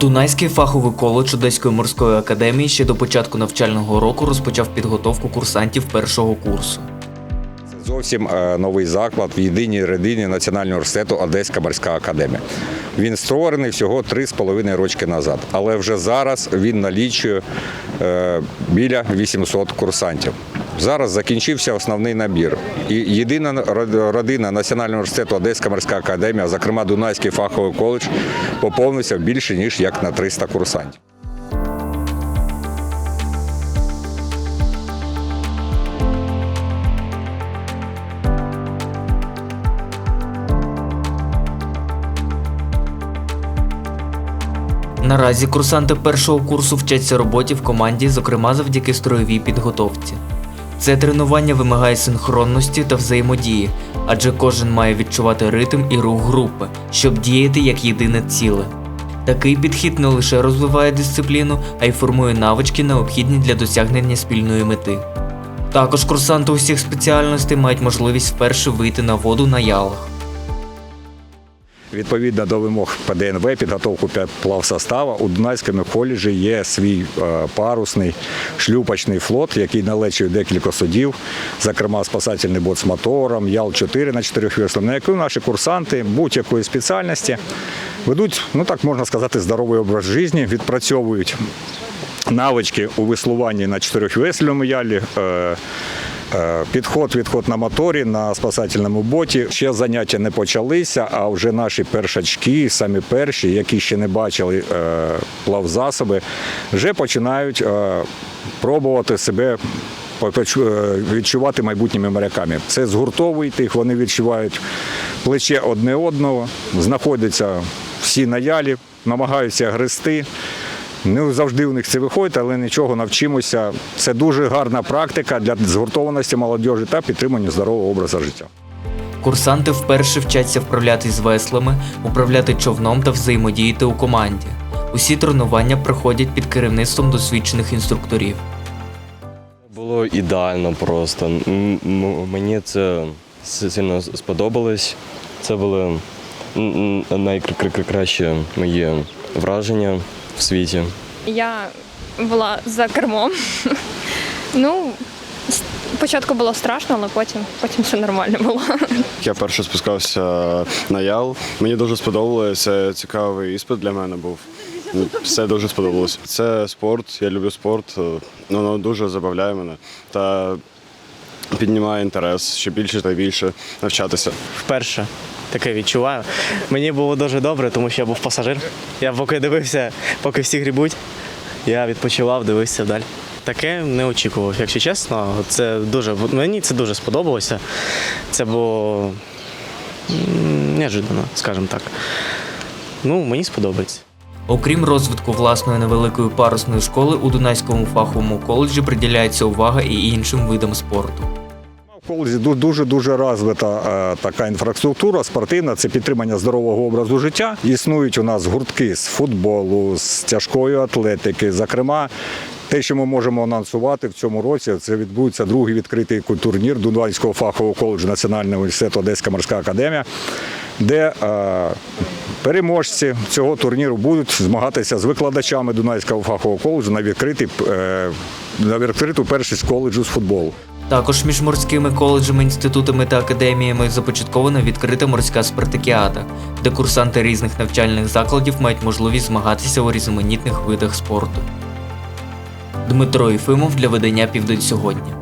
Дунайський фаховий коледж Одеської морської академії ще до початку навчального року розпочав підготовку курсантів першого курсу. Це зовсім е, новий заклад в єдиній родині Національного університету Одеська морська академія. Він створений всього 3,5 рочки назад, але вже зараз він налічує е, біля 800 курсантів. Зараз закінчився основний набір. І єдина родина Національного університету Одеська морська академія, зокрема Дунайський фаховий коледж, поповнився більше ніж як на 300 курсантів. Наразі курсанти першого курсу вчаться роботі в команді, зокрема завдяки строєвій підготовці. Це тренування вимагає синхронності та взаємодії, адже кожен має відчувати ритм і рух групи, щоб діяти як єдине ціле. Такий підхід не лише розвиває дисципліну, а й формує навички, необхідні для досягнення спільної мети. Також курсанти усіх спеціальностей мають можливість вперше вийти на воду на ялах. Відповідно до вимог ПДНВ, підготовку плавсостава, у Дунайському коледжі є свій е, парусний шлюпочний флот, який налечує декілька судів, зокрема спасательний бот з мотором, Ял-4 на чотирьох веслах, на яку наші курсанти будь-якої спеціальності ведуть, ну так можна сказати, здоровий образ життя, відпрацьовують навички у веслуванні на чотирьохвесляному ялі. Е, Підход, відход на моторі, на спасательному боті. Ще заняття не почалися, а вже наші першачки, самі перші, які ще не бачили е, плавзасоби, вже починають е, пробувати себе. Відчувати майбутніми моряками. Це згуртовує їх, вони відчувають плече одне одного, знаходяться всі на ялі, намагаються грести. Не завжди у них це виходить, але нічого навчимося. Це дуже гарна практика для згуртованості молодіжі та підтримання здорового образу життя. Курсанти вперше вчаться вправлятись з веслами, управляти човном та взаємодіяти у команді. Усі тренування проходять під керівництвом досвідчених інструкторів. Було ідеально просто. Мені це сильно сподобалось. Це були м, мої враження в світі. Я була за кермом. Ну, спочатку було страшно, але потім, потім все нормально було. Я перше спускався на ял. Мені дуже сподобалося. Це цікавий іспит для мене був. Все дуже сподобалося. Це спорт, я люблю спорт. Воно дуже забавляє мене та піднімає інтерес ще більше та більше навчатися. вперше таке відчуваю. Мені було дуже добре, тому що я був пасажир. Я поки дивився, поки всі грібуть, я відпочивав, дивився вдаль. Таке не очікував, якщо чесно. Це дуже мені це дуже сподобалося. Це було неожиданно, скажімо так. Ну, мені сподобається. Окрім розвитку власної невеликої парусної школи, у Дунайському фаховому коледжі приділяється увага і іншим видам спорту. В дуже дуже розвита е, така інфраструктура спортивна. Це підтримання здорового образу життя. Існують у нас гуртки з футболу, з тяжкої атлетики. Зокрема, те, що ми можемо анонсувати в цьому році, це відбудеться другий відкритий турнір Дунайського фахового коледжу Національного університету Одеська морська академія, де е, переможці цього турніру будуть змагатися з викладачами Дунайського фахового коледжу на відкритий е, на відкриту першість коледжу з футболу. Також між морськими коледжами, інститутами та академіями започаткована відкрита морська спартакіада, де курсанти різних навчальних закладів мають можливість змагатися у різноманітних видах спорту. Дмитро Єфимов для видання Південь сьогодні.